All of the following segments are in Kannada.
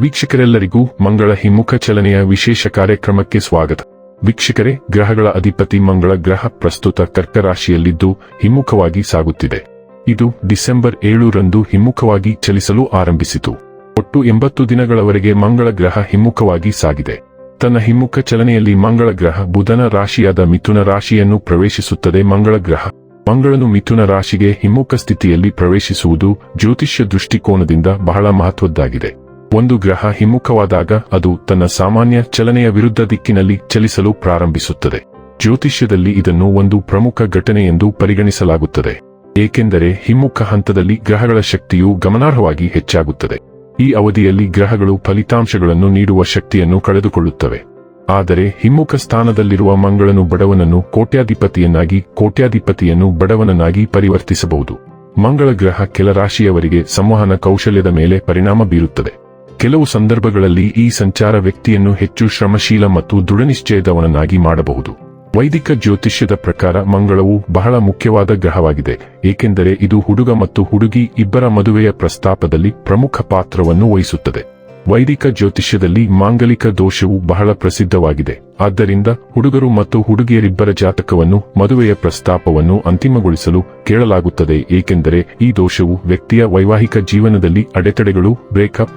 ವೀಕ್ಷಕರೆಲ್ಲರಿಗೂ ಮಂಗಳ ಹಿಮ್ಮುಖ ಚಲನೆಯ ವಿಶೇಷ ಕಾರ್ಯಕ್ರಮಕ್ಕೆ ಸ್ವಾಗತ. ವೀಕ್ಷಕರೇ, ಗ್ರಹಗಳ ಅಧಿಪತಿ ಮಂಗಳ ಗ್ರಹ ಪ್ರಸ್ತುತ ಕರ್ಕ ರಾಶಿಯಲ್ಲಿದ್ದು ಹಿಮ್ಮುಖವಾಗಿ ಸಾಗುತ್ತಿದೆ. ಇದು ಡಿಸೆಂಬರ್ ಏಳರಂದು ಹಿಮ್ಮುಖವಾಗಿ ಚಲಿಸಲು ಆರಂಭಿಸಿತು. ಒಟ್ಟು ಎಂಬತ್ತು ದಿನಗಳವರೆಗೆ ಮಂಗಳ ಗ್ರಹ ಹಿಮ್ಮುಖವಾಗಿ ಸಾಗಿದೆ. ತನ್ನ ಹಿಮ್ಮುಖ ಚಲನೆಯಲ್ಲಿ ಮಂಗಳ ಗ್ರಹ ಬುಧನ ರಾಶಿಯಾದ ಮಿಥುನ ರಾಶಿಯನ್ನು ಪ್ರವೇಶಿಸುತ್ತದೆ. ಮಂಗಳ ಗ್ರಹ ಮಂಗಳನು ಮಿಥುನ ರಾಶಿಗೆ ಹಿಮ್ಮುಖ ಸ್ಥಿತಿಯಲ್ಲಿ ಪ್ರವೇಶಿಸುವುದು ಜ್ಯೋತಿಷ್ಯ ದೃಷ್ಟಿಕೋನದಿಂದ ಬಹಳ ಮಹತ್ವದ್ದಾಗಿದೆ. ಒಂದು ಗ್ರಹ ಹಿಮ್ಮುಖವಾದಾಗ ಅದು ತನ್ನ ಸಾಮಾನ್ಯ ಚಲನೆಯ ವಿರುದ್ಧ ದಿಕ್ಕಿನಲ್ಲಿ ಚಲಿಸಲು ಪ್ರಾರಂಭಿಸುತ್ತದೆ. ಜ್ಯೋತಿಷ್ಯದಲ್ಲಿ ಇದನ್ನು ಒಂದು ಪ್ರಮುಖ ಘಟನೆ ಎಂದು ಪರಿಗಣಿಸಲಾಗುತ್ತದೆ. ಏಕೆಂದರೆ ಹಿಮ್ಮುಖ ಹಂತದಲ್ಲಿ ಗ್ರಹಗಳ ಶಕ್ತಿಯು ಗಮನಾರ್ಹವಾಗಿ ಹೆಚ್ಚಾಗುತ್ತದೆ. ಈ ಅವಧಿಯಲ್ಲಿ ಗ್ರಹಗಳು ಫಲಿತಾಂಶಗಳನ್ನು ನೀಡುವ ಶಕ್ತಿಯನ್ನು ಕಳೆದುಕೊಳ್ಳುತ್ತವೆ. ಆದರೆ ಹಿಮ್ಮುಖ ಸ್ಥಾನದಲ್ಲಿರುವ ಮಂಗಳನು ಬಡವನನ್ನು ಕೋಟ್ಯಾಧಿಪತಿಯನ್ನಾಗಿ ಕೋಟ್ಯಾಧಿಪತಿಯನ್ನು ಬಡವನನ್ನಾಗಿ ಪರಿವರ್ತಿಸಬಹುದು. ಮಂಗಳ ಗ್ರಹ ಕೆಲ ರಾಶಿಯವರಿಗೆ ಸಂವಹನ ಕೌಶಲ್ಯದ ಮೇಲೆ ಪರಿಣಾಮ ಬೀರುತ್ತದೆ. ಕೆಲವು ಸಂದರ್ಭಗಳಲ್ಲಿ ಈ ಸಂಚಾರ ವ್ಯಕ್ತಿಯನ್ನು ಹೆಚ್ಚು ಶ್ರಮಶೀಲ ಮತ್ತು ದೃಢನಿಶ್ಚಯದವನನ್ನಾಗಿ ಮಾಡಬಹುದು. ವೈದಿಕ ಜ್ಯೋತಿಷ್ಯದ ಪ್ರಕಾರ ಮಂಗಳವು ಬಹಳ ಮುಖ್ಯವಾದ ಗ್ರಹವಾಗಿದೆ, ಏಕೆಂದರೆ ಇದು ಹುಡುಗ ಮತ್ತು ಹುಡುಗಿ ಇಬ್ಬರ ಮದುವೆಯ ಪ್ರಸ್ತಾಪದಲ್ಲಿ ಪ್ರಮುಖ ಪಾತ್ರವನ್ನು ವಹಿಸುತ್ತದೆ. ವೈದಿಕ ಜ್ಯೋತಿಷ್ಯದಲ್ಲಿ ಮಾಂಗಲಿಕ ದೋಷವು ಬಹಳ ಪ್ರಸಿದ್ಧವಾಗಿದೆ, ಆದ್ದರಿಂದ ಹುಡುಗರು ಮತ್ತು ಹುಡುಗಿಯರಿಬ್ಬರ ಜಾತಕವನ್ನು ಮದುವೆಯ ಪ್ರಸ್ತಾಪವನ್ನು ಅಂತಿಮಗೊಳಿಸಲು ಕೇಳಲಾಗುತ್ತದೆ, ಏಕೆಂದರೆ ಈ ದೋಷವು ವ್ಯಕ್ತಿಯ ವೈವಾಹಿಕ ಜೀವನದಲ್ಲಿ ಅಡೆತಡೆಗಳು, ಬ್ರೇಕಪ್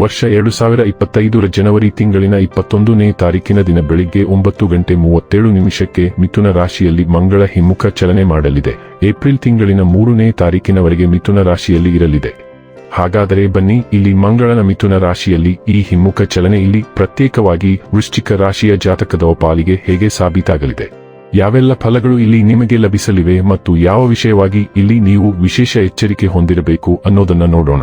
ವರ್ಷ ಎರಡು ಸಾವಿರ ಇಪ್ಪತ್ತೈದರ ಜನವರಿ ತಿಂಗಳಿನ ಇಪ್ಪತ್ತೊಂದನೇ ತಾರೀಕಿನ ದಿನ ಬೆಳಿಗ್ಗೆ ಒಂಬತ್ತು ಗಂಟೆ ಮೂವತ್ತೇಳು ನಿಮಿಷಕ್ಕೆ ಮಿಥುನ ರಾಶಿಯಲ್ಲಿ ಮಂಗಳ ಹಿಮ್ಮುಖ ಚಲನೆ ಮಾಡಲಿದೆ. ಏಪ್ರಿಲ್ ತಿಂಗಳಿನ ಮೂರನೇ ತಾರೀಕಿನವರೆಗೆ ಮಿಥುನ ರಾಶಿಯಲ್ಲಿ ಇರಲಿದೆ. ಹಾಗಾದರೆ ಬನ್ನಿ, ಇಲ್ಲಿ ಮಂಗಳನ ಮಿಥುನ ರಾಶಿಯಲ್ಲಿ ಈ ಹಿಮ್ಮುಖ ಚಲನೆ ಇಲ್ಲಿ ಪ್ರತ್ಯೇಕವಾಗಿ ವೃಶ್ಚಿಕ ರಾಶಿಯ ಜಾತಕದ ಪಾಲಿಗೆ ಹೇಗೆ ಸಾಬೀತಾಗಲಿದೆ? ಯಾವೆಲ್ಲ ಫಲಗಳು ಇಲ್ಲಿ ನಿಮಗೆ ಲಭಿಸಲಿವೆ ಮತ್ತು ಯಾವ ವಿಷಯವಾಗಿ ಇಲ್ಲಿ ನೀವು ವಿಶೇಷ ಎಚ್ಚರಿಕೆ ಹೊಂದಿರಬೇಕು ಅನ್ನೋದನ್ನ ನೋಡೋಣ.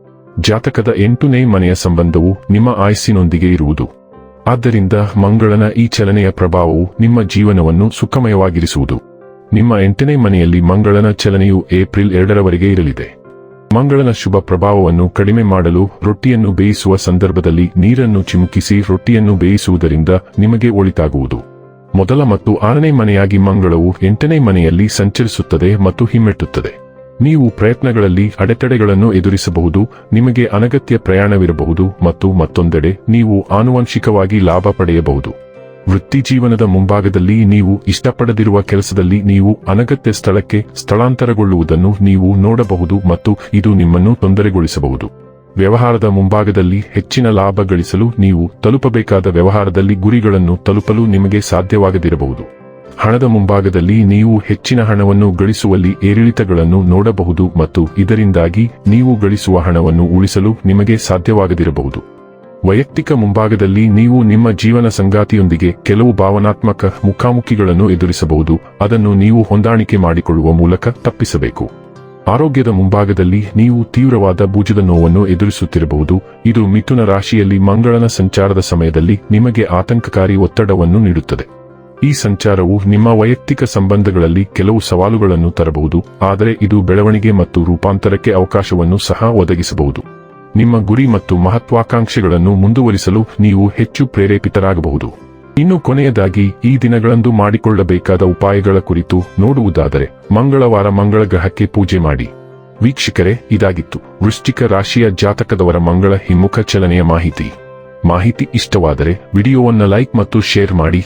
ಜಾತಕದ ಎಂಟನೇ ಮನೆಯ ಸಂಬಂಧವು ನಿಮ್ಮ ಆಯಸ್ಸಿನೊಂದಿಗೆ ಇರುವುದು. ಆದ್ದರಿಂದ ಮಂಗಳನ ಈ ಚಲನೆಯ ಪ್ರಭಾವವು ನಿಮ್ಮ ಜೀವನವನ್ನು ಸುಖಮಯವಾಗಿರಿಸುವುದು. ನಿಮ್ಮ ಎಂಟನೇ ಮನೆಯಲ್ಲಿ ಮಂಗಳನ ಚಲನೆಯು ಏಪ್ರಿಲ್ ಎರಡರವರೆಗೆ ಇರಲಿದೆ. ಮಂಗಳನ ಶುಭ ಪ್ರಭಾವವನ್ನು ಕಡಿಮೆ ಮಾಡಲು ರೊಟ್ಟಿಯನ್ನು ಬೇಯಿಸುವ ಸಂದರ್ಭದಲ್ಲಿ ನೀರನ್ನು ಚಿಮುಕಿಸಿ ರೊಟ್ಟಿಯನ್ನು ಬೇಯಿಸುವುದರಿಂದ ನಿಮಗೆ ಒಳಿತಾಗುವುದು. ಮೊದಲ ಮತ್ತು ಆರನೇ ಮನೆಯಾಗಿ ಮಂಗಳವು ಎಂಟನೇ ಮನೆಯಲ್ಲಿ ಸಂಚರಿಸುತ್ತದೆ ಮತ್ತು ಹಿಮ್ಮೆಟ್ಟುತ್ತದೆ. ನೀವು ಪ್ರಯತ್ನಗಳಲ್ಲಿ ಅಡೆತಡೆಗಳನ್ನು ಎದುರಿಸಬಹುದು, ನಿಮಗೆ ಅನಗತ್ಯ ಪ್ರಯಾಣವಿರಬಹುದು ಮತ್ತು ಮತ್ತೊಂದೆಡೆ ನೀವು ಆನುವಂಶಿಕವಾಗಿ ಲಾಭ ಪಡೆಯಬಹುದು. ವೃತ್ತಿ ಜೀವನದ ಮುಂಭಾಗದಲ್ಲಿ ನೀವು ಇಷ್ಟಪಡದಿರುವ ಕೆಲಸದಲ್ಲಿ ನೀವು ಅನಗತ್ಯ ಸ್ಥಳಕ್ಕೆ ಸ್ಥಳಾಂತರಗೊಳ್ಳುವುದನ್ನು ನೀವು ನೋಡಬಹುದು ಮತ್ತು ಇದು ನಿಮ್ಮನ್ನು ತೊಂದರೆಗೊಳಿಸಬಹುದು. ವ್ಯವಹಾರದ ಮುಂಭಾಗದಲ್ಲಿ ಹೆಚ್ಚಿನ ಲಾಭ ಗಳಿಸಲು ನೀವು ತಲುಪಬೇಕಾದ ವ್ಯವಹಾರದಲ್ಲಿ ಗುರಿಗಳನ್ನು ತಲುಪಲು ನಿಮಗೆ ಸಾಧ್ಯವಾಗದಿರಬಹುದು. ಹಣದ ಮುಂಭಾಗದಲ್ಲಿ ನೀವು ಹೆಚ್ಚಿನ ಹಣವನ್ನು ಗಳಿಸುವಲ್ಲಿ ಏರಿಳಿತಗಳನ್ನು ನೋಡಬಹುದು ಮತ್ತು ಇದರಿಂದಾಗಿ ನೀವು ಗಳಿಸುವ ಹಣವನ್ನು ಉಳಿಸಲು ನಿಮಗೆ ಸಾಧ್ಯವಾಗದಿರಬಹುದು. ವೈಯಕ್ತಿಕ ಮುಂಭಾಗದಲ್ಲಿ ನೀವು ನಿಮ್ಮ ಜೀವನ ಸಂಗಾತಿಯೊಂದಿಗೆ ಕೆಲವು ಭಾವನಾತ್ಮಕ ಮುಖಾಮುಖಿಗಳನ್ನು ಎದುರಿಸಬಹುದು, ಅದನ್ನು ನೀವು ಹೊಂದಾಣಿಕೆ ಮಾಡಿಕೊಳ್ಳುವ ಮೂಲಕ ತಪ್ಪಿಸಬೇಕು. ಆರೋಗ್ಯದ ಮುಂಭಾಗದಲ್ಲಿ ನೀವು ತೀವ್ರವಾದ ಭುಜದ ನೋವನ್ನು ಎದುರಿಸುತ್ತಿರಬಹುದು, ಇದು ಮಿಥುನ ರಾಶಿಯಲ್ಲಿ ಮಂಗಳನ ಸಂಚಾರದ ಸಮಯದಲ್ಲಿ ನಿಮಗೆ ಆತಂಕಕಾರಿ ಒತ್ತಡವನ್ನು ನೀಡುತ್ತದೆ. ಈ ಸಂಚಾರವು ನಿಮ್ಮ ವೈಯಕ್ತಿಕ ಸಂಬಂಧಗಳಲ್ಲಿ ಕೆಲವು ಸವಾಲುಗಳನ್ನು ತರಬಹುದು, ಆದರೆ ಇದು ಬೆಳವಣಿಗೆ ಮತ್ತು ರೂಪಾಂತರಕ್ಕೆ ಅವಕಾಶವನ್ನು ಸಹ ಒದಗಿಸಬಹುದು. ನಿಮ್ಮ ಗುರಿ ಮತ್ತು ಮಹತ್ವಾಕಾಂಕ್ಷೆಗಳನ್ನು ಮುಂದುವರಿಸಲು ನೀವು ಹೆಚ್ಚು ಪ್ರೇರೇಪಿತರಾಗಬಹುದು. ಇನ್ನು ಕೊನೆಯದಾಗಿ, ಈ ದಿನಗಳಂದು ಮಾಡಿಕೊಳ್ಳಬೇಕಾದ ಉಪಾಯಗಳ ಕುರಿತು ನೋಡುವುದಾದರೆ, ಮಂಗಳವಾರ ಮಂಗಳ ಗ್ರಹಕ್ಕೆ ಪೂಜೆ ಮಾಡಿ. ವೀಕ್ಷಕರೇ, ಇದಾಗಿತ್ತು. ವೃಶ್ಚಿಕ ರಾಶಿಯ ಜಾತಕದವರ ಮಂಗಳ ಹಿಮ್ಮುಖ ಚಲನೆಯ ಮಾಹಿತಿ. ಮಾಹಿತಿ ಇಷ್ಟವಾದರೆ, ವಿಡಿಯೋವನ್ನು ಲೈಕ್ ಮತ್ತು ಶೇರ್ ಮಾಡಿ.